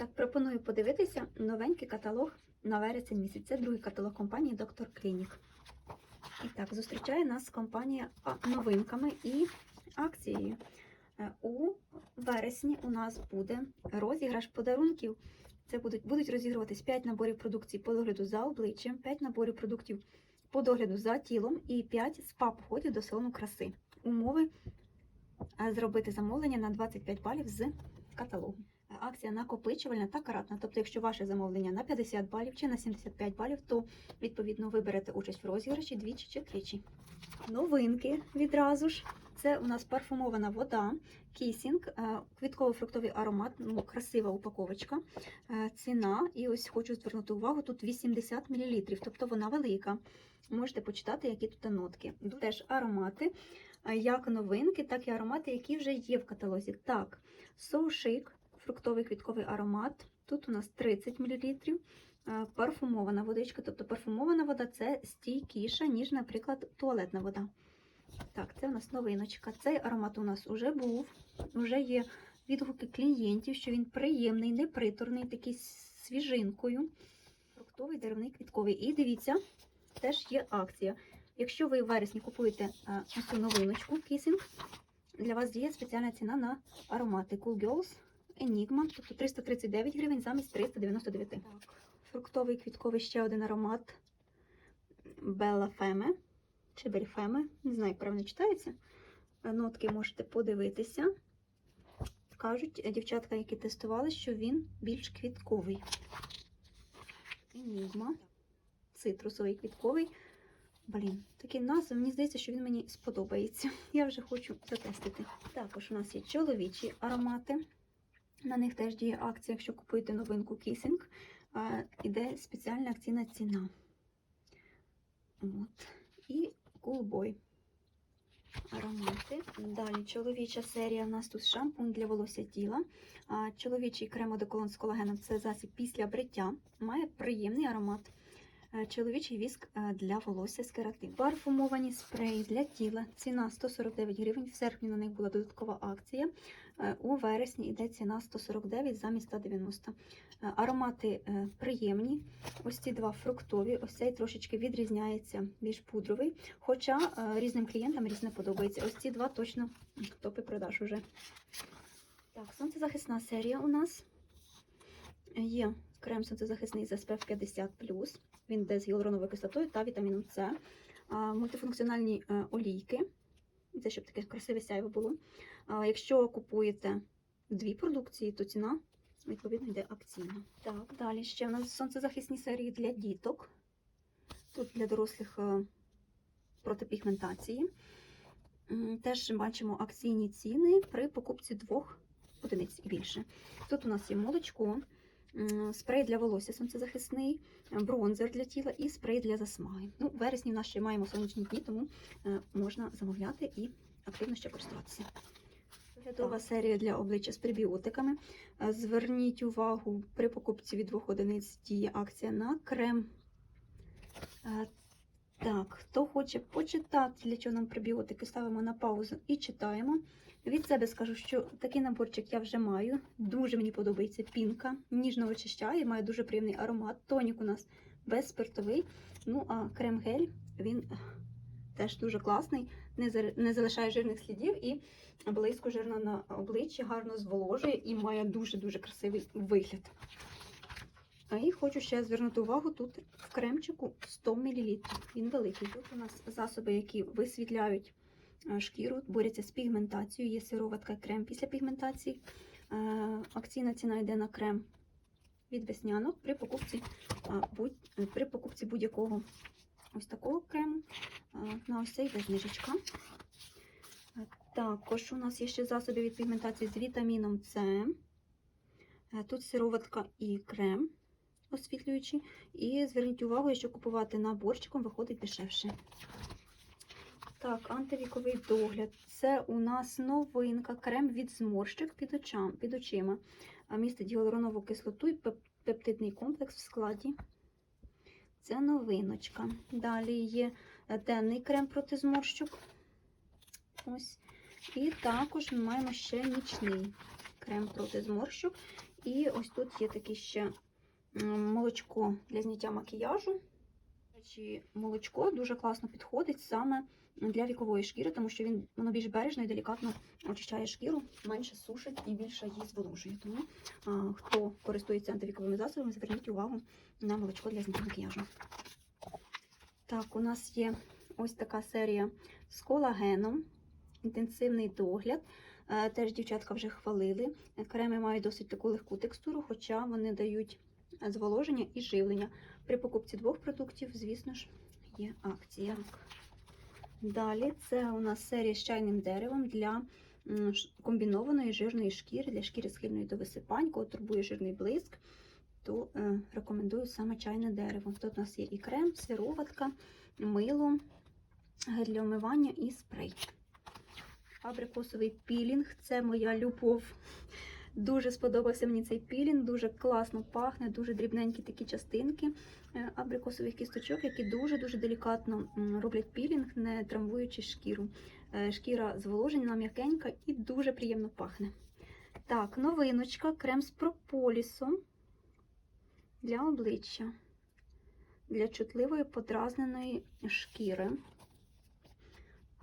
так, пропоную подивитися новенький каталог на вересень місяць. Це другий каталог компанії Доктор Клінік. І так, зустрічає нас компанія новинками і акцією. Е, У вересні у нас буде розіграш подарунків. Це будуть, будуть розігруватись 5 наборів продукції по догляду за обличчям, 5 наборів продуктів по догляду за тілом і 5 спа-походів до салону краси. Умови е, зробити замовлення на 25 балів з каталогу. Акція накопичувальна та каратна. Тобто, якщо ваше замовлення на 50 балів чи на 75 балів, то відповідно ви берете участь в розіграші двічі чи тричі. Новинки відразу ж. Це у нас парфумована вода, кісінг, е, квітково-фруктовий аромат, ну, красива упаковочка, е, ціна. І ось хочу звернути увагу, тут 80 мл, тобто вона велика. Можете почитати, які тут нотки. Теж аромати, е, як новинки, так і аромати, які вже є в каталозі. Так, соушик, фруктовий квітковий аромат. Тут у нас 30 мл. Е, Парфумована водичка, тобто парфумована вода це стійкіша, ніж, наприклад, туалетна вода. Так, це у нас новиночка. Цей аромат у нас вже був, вже є відгуки клієнтів, що він приємний, неприторний, такий свіжинкою. Фруктовий, деревний, квітковий. І дивіться, теж є акція. Якщо ви в вересні купуєте е, цю новиночку кісінг, для вас діє спеціальна ціна на аромати Cool Girls Enigma, тобто 339 гривень замість 399. Так. Фруктовий квітковий ще один аромат Bella Femme чи Бельфеме, не знаю, як правильно читається. Нотки можете подивитися. Кажуть дівчатка, які тестували, що він більш квітковий. Енігма. Цитрусовий квітковий. Блін, такі назви, мені здається, що він мені сподобається. Я вже хочу затестити. Також у нас є чоловічі аромати. На них теж діє акція, якщо купуєте новинку Kissing, іде спеціальна акційна ціна. От. І Coolboy. Аромати. Далі чоловіча серія. У нас тут шампунь для волосся тіла. Чоловічий крем-одеколон з колагеном це засіб після бриття. Має приємний аромат. Е, Чоловічий віск е, для волосся з кератин. Парфумовані спреї для тіла. Ціна 149 гривень. В серпні на них була додаткова акція. Е, У вересні йде ціна 149 замість 190. Е, Аромати приємні. Ось ці два фруктові. Ось цей трошечки відрізняється, більш пудровий. Хоча різним клієнтам різне подобається. Ось ці два точно топи продаж уже. Так, сонцезахисна серія у нас є крем сонцезахисний з SPF 50 Він йде з гіалуроновою кислотою та вітаміном С. Мультифункціональні е, олійки. Це щоб таке красиве сяйво було. Якщо купуєте дві продукції, то ціна відповідно йде акційна. Так, далі ще у нас сонцезахисні серії для діток. Тут для дорослих е, проти пігментації. Теж бачимо акційні ціни при покупці двох одиниць і більше. Тут у нас є молочко, спрей для волосся сонцезахисний, бронзер для тіла і спрей для засмаги. Ну, в вересні в нас ще маємо сонячні дні, тому е, можна замовляти і активно ще користуватися. Доглядова серія для обличчя з пребіотиками. Е, Зверніть увагу, при покупці від двох одиниць діє акція на крем. Е, Так, хто хоче почитати, для чого нам пребіотики, ставимо на паузу і читаємо. Від себе скажу, що такий наборчик я вже маю. Дуже мені подобається пінка, ніжно очищає, має дуже приємний аромат. Тонік у нас безспиртовий. Ну, а крем-гель він теж дуже класний, не, за- не залишає жирних слідів і близько жирно на обличчі, гарно зволожує і має дуже-дуже красивий вигляд. А І хочу ще звернути увагу, тут в кремчику 100 мл. Він великий. Тут у нас засоби, які висвітляють шкіру, борються з пігментацією. Є сироватка крем після пігментації. Е, Акційна ціна йде на крем від веснянок при покупці, е, при покупці будь-якого ось такого крему. е, На ось цей йде. Е, Також у нас є ще засоби від пігментації з вітаміном С. Е, Тут сироватка і крем освітлюючий. І зверніть увагу, якщо купувати наборчиком, виходить дешевше. Так, антивіковий догляд. Це у нас новинка, крем від зморщик під, очам, під очима. Містить гіалуронову кислоту і пептидний комплекс в складі. Це новиночка. Далі є денний крем проти зморщок. Ось. І також ми маємо ще нічний крем проти зморщок. І ось тут є таке ще молочко для зняття макіяжу. Молочко дуже класно підходить саме для вікової шкіри, тому що він воно більш бережно і делікатно очищає шкіру, менше сушить і більше її зволожує. Тому а, хто користується антивіковими засобами, зверніть увагу на молочко для зняття макіяжу. Так, у нас є ось така серія з колагеном, інтенсивний догляд. Е, Теж дівчатка вже хвалили. Креми мають досить таку легку текстуру, хоча вони дають зволоження і живлення. При покупці двох продуктів, звісно ж, є акція. Далі це у нас серія з чайним деревом для комбінованої жирної шкіри, для шкіри схильної до висипань, кого турбує жирний блиск, то е, рекомендую саме чайне дерево. Тут у нас є і крем, сироватка, мило, гель для омивання і спрей. Абрикосовий пілінг це моя любов. Дуже сподобався мені цей пілінг, дуже класно пахне, дуже дрібненькі такі частинки е, абрикосових кісточок, які дуже-дуже делікатно роблять пілінг, не травмуючи шкіру. Е, Шкіра зволожена, м'якенька і дуже приємно пахне. Так, новиночка, крем з прополісом для обличчя, для чутливої подразненої шкіри.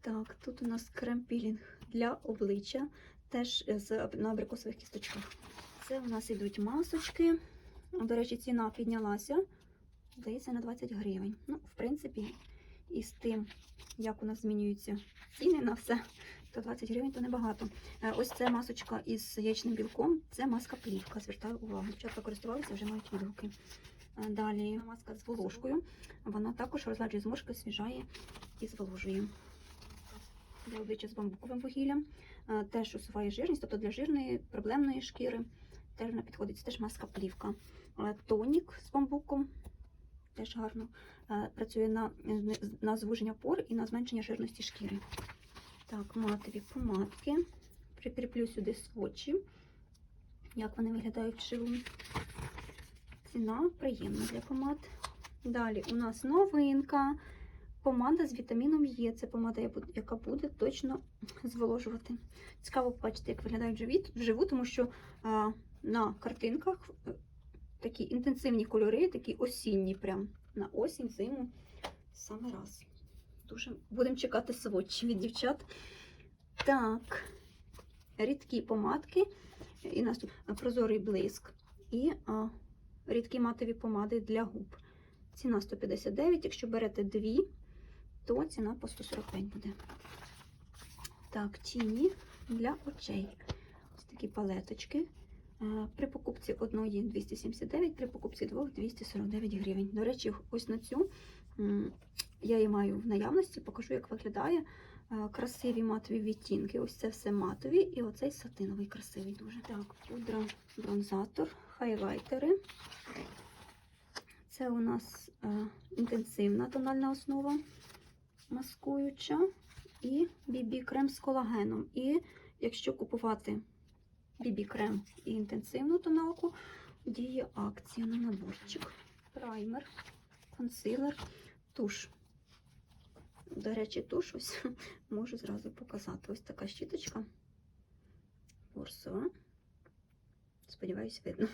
Так, тут у нас крем-пілінг для обличчя, теж з на абрикосових кісточках. Це у нас ідуть масочки. До речі, ціна піднялася, здається, на 20 гривень. Ну, в принципі, і з тим, як у нас змінюються ціни на все, то 20 гривень то небагато. Е, Ось це масочка із яєчним білком, це маска плівка. Звертаю увагу. Дівчатка користувалися, вже мають відгуки. Е, Далі маска з волошкою. Вона також розладжує зморшки, освіжає і зволожує. Для обличчя з бамбуковим вугіллям. Е, Теж усуває жирність, тобто для жирної проблемної шкіри. Теж вона підходить. Це теж маска плівка. Е, Тонік з бамбуком. Теж гарно е, працює на, на звуження пор і на зменшення жирності шкіри. Так, матові помадки. Прикріплю сюди свочі, як вони виглядають вживу. Ціна приємна для помад. Далі у нас новинка. Помада з вітаміном Е. Це помада, яка буде точно зволожувати. Цікаво побачити, як виглядають вживу, тому що а, на картинках е, такі інтенсивні кольори, такі осінні, прям на осінь, зиму. Саме раз. Дуже будемо чекати сводчі від дівчат. Так, рідкі помадки. І нас тут прозорий блиск. І а, рідкі матові помади для губ. Ціна 159. Якщо берете дві, то ціна по 145 буде. Так, тіні для очей. Ось такі палеточки. При покупці одної 279, при покупці двох 249 гривень. До речі, ось на цю я її маю в наявності, покажу, як виглядає. Красиві матові відтінки. Ось це все матові, і оцей сатиновий красивий дуже. Так, пудра, бронзатор, хайлайтери. Це у нас е, інтенсивна тональна основа маскуюча і бібі-крем з колагеном. І якщо купувати бібі-крем і інтенсивну тоналку, діє акція на наборчик. Праймер, консилер, туш. До речі, туш ось можу зразу показати. Ось така щіточка. Борсова. Сподіваюсь, видно.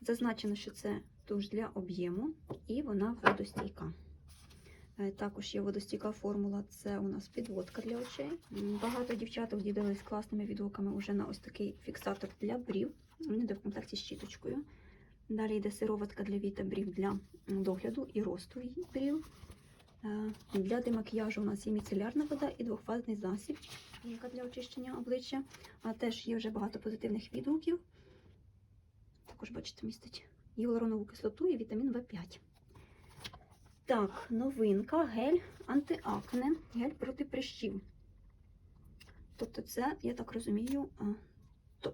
Зазначено, що це туш для об'єму і вона водостійка. Е, Також є водостійка формула, це у нас підводка для очей. Багато дівчаток ділились класними відгуками вже на ось такий фіксатор для брів. Він йде в комплекті з щіточкою. Далі йде сироватка для віта брів для догляду і росту брів. Е, Для демакіяжу у нас є міцелярна вода і двохфазний засіб, яка для очищення обличчя. А теж є вже багато позитивних відгуків. Також, бачите, містить гіалуронову кислоту і вітамін В5. Так, новинка, гель антиакне, гель проти прищів. Тобто це, я так розумію,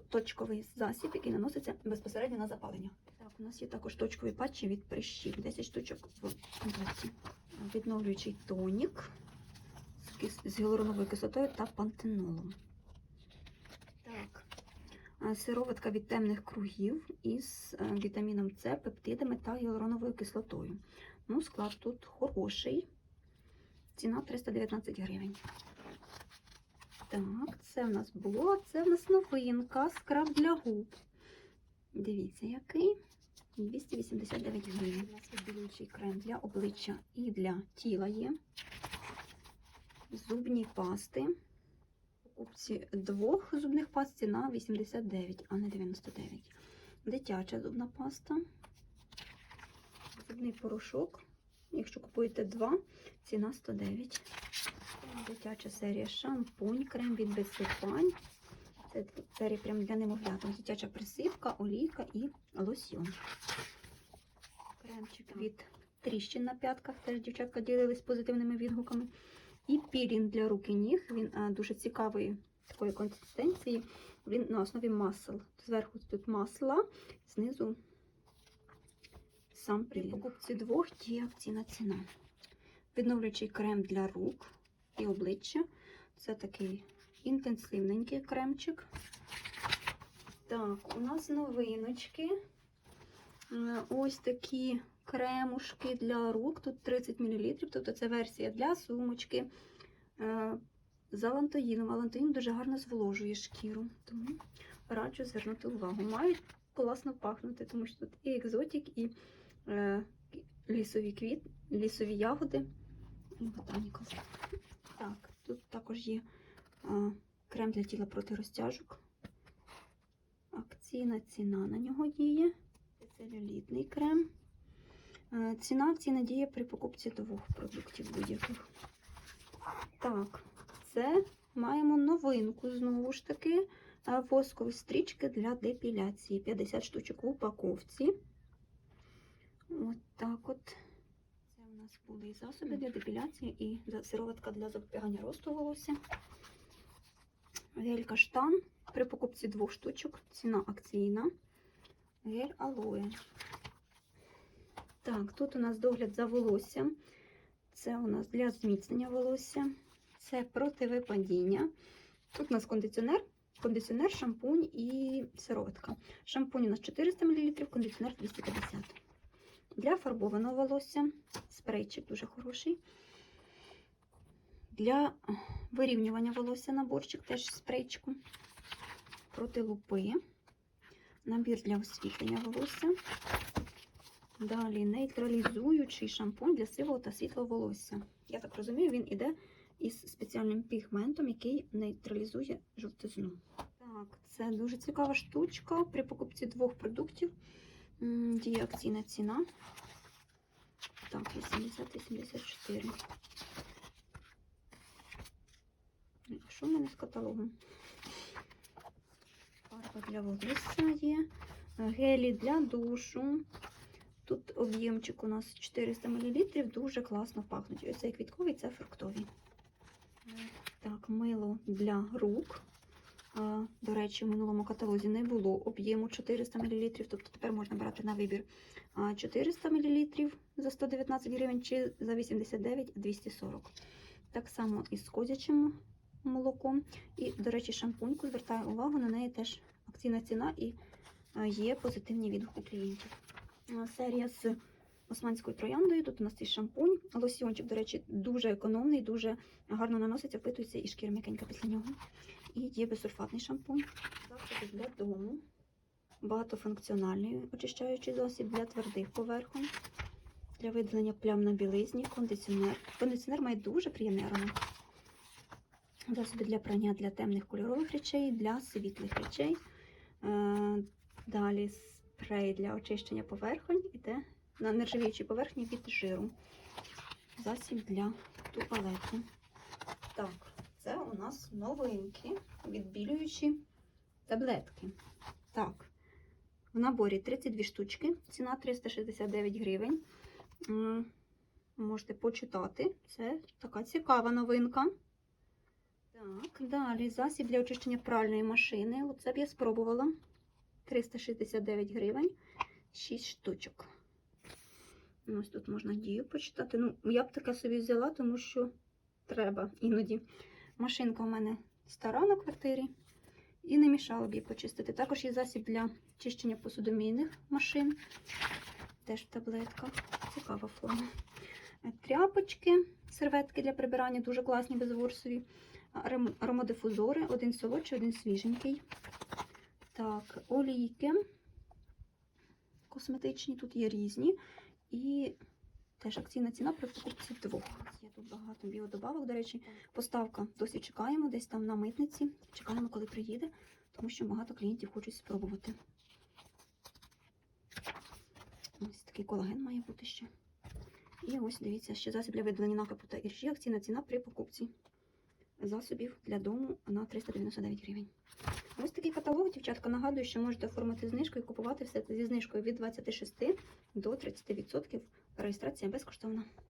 точковий засіб, який наноситься безпосередньо на запалення. Так, у нас є також точкові патчі від прищів, 10 штучок в комплекті. Відновлюючий тонік з, гіалуроновою кислотою та пантенолом. Так. Сироватка від темних кругів із е, вітаміном С, пептидами та гіалуроновою кислотою. Ну, склад тут хороший. Ціна 319 гривень. Так, це в нас було. Це в нас новинка, скраб для губ. Дивіться, який. 289 гривень. У нас відбілюючий крем для обличчя і для тіла є. Зубні пасти. Покупці двох зубних паст ціна 89, а не 99. Дитяча зубна паста. Зубний порошок. Якщо купуєте два, ціна 109. Дитяча серія шампунь, крем від безсипань. Це серія прям для немовлят. Дитяча присипка, олійка і лосьйон. Кремчик від тріщин на п'ятках. Теж дівчатка ділились позитивними відгуками. І пілінг для рук і ніг. Він а, дуже цікавої такої консистенції. Він на основі масел. Зверху тут масла, знизу сам при покупці двох є акційна ціна. Відновлюючий крем для рук і обличчя. Це такий інтенсивненький кремчик. Так, у нас новиночки. Е, Ось такі кремушки для рук. Тут 30 мл, тобто це версія для сумочки. Е, З алантоїном. Алантоїн дуже гарно зволожує шкіру, тому раджу звернути увагу. Мають класно пахнути, тому що тут і екзотик, і лісові квіт, лісові ягоди ботаніка. Так, тут також є а, крем для тіла проти розтяжок. Акційна ціна на нього діє. Це целюлітний крем. Е, Ціна акційна діє при покупці двох продуктів будь-яких. Так, це маємо новинку знову ж таки. Е, Воскові стрічки для депіляції. 50 штучок в упаковці. От так от. Це у нас були і засоби для депіляції, і сироватка для запобігання росту волосся. Гель каштан. При покупці двох штучок. Ціна акційна. Гель алоє. Так, тут у нас догляд за волоссям. Це у нас для зміцнення волосся. Це проти випадіння. Тут у нас кондиціонер, кондиціонер, шампунь і сироватка. Шампунь у нас 400 мл, кондиціонер 250 Для фарбованого волосся спрейчик дуже хороший. Для вирівнювання волосся наборчик теж спрейчику. Проти лупи. Набір для освітлення волосся. Далі нейтралізуючий шампунь для сивого та світлого волосся. Я так розумію, він іде із спеціальним пігментом, який нейтралізує жовтизну. Так, це дуже цікава штучка. При покупці двох продуктів діє акційна ціна. Так, 80-84. Що в мене з каталогом? Фарба для волосся є. Гелі для душу. Тут об'ємчик у нас 400 мл, дуже класно пахнуть. Ось цей квітковий, це фруктовий. Так, мило для рук. До речі, в минулому каталозі не було об'єму 400 мл, тобто тепер можна брати на вибір 400 мл за 119 гривень чи за 89 240. Так само і з козячим молоком. І, до речі, шампуньку звертаю увагу, на неї теж акційна ціна і є позитивні відгуки клієнтів. Серія з османською трояндою. Тут у нас і шампунь. Лосьйончик, до речі, дуже економний, дуже гарно наноситься, впитується і шкіра м'якенька після нього. І є безсульфатний шампунь. Засоби для дому. Багатофункціональний очищаючий засіб для твердих поверхонь. Для видалення плям на білизні, кондиціонер. Кондиціонер має дуже приємний аромат. Засоби для прання для темних кольорових речей, для світлих речей. Е, Далі спрей для очищення поверхонь іде на нержавіючій поверхні від жиру. Засіб для туалету. Так, це у нас новинки, відбілюючі таблетки. Так, в наборі 32 штучки, ціна 369 гривень. Можете почитати. Це така цікава новинка. Так, далі засіб для очищення пральної машини. Оце б я спробувала. 369 гривень, 6 штучок. Ось тут можна дію почитати. Ну, я б таке собі взяла, тому що треба іноді. Машинка у мене стара на квартирі і не мішало б її почистити. Також є засіб для чищення посудомійних машин. Теж в таблетках. Цікава форма. Е, Тряпочки, серветки для прибирання, дуже класні, безворсові. Аромодифузори, один солодший, один свіженький. Так, олійки. косметичні, тут є різні. І теж акційна ціна при покупці двох. Є тут багато біодобавок, до речі, поставка досі чекаємо, десь там на митниці. Чекаємо, коли приїде, тому що багато клієнтів хочуть спробувати. Ось такий колаген має бути ще. І ось дивіться, ще засіб для видалення накипу та іржі. Акційна ціна при покупці засобів для дому на 399 гривень. Ось такий каталог, дівчатка. Нагадую, що можете оформити знижку і купувати все це зі знижкою від 26 до 30%. Реєстрація безкоштовна.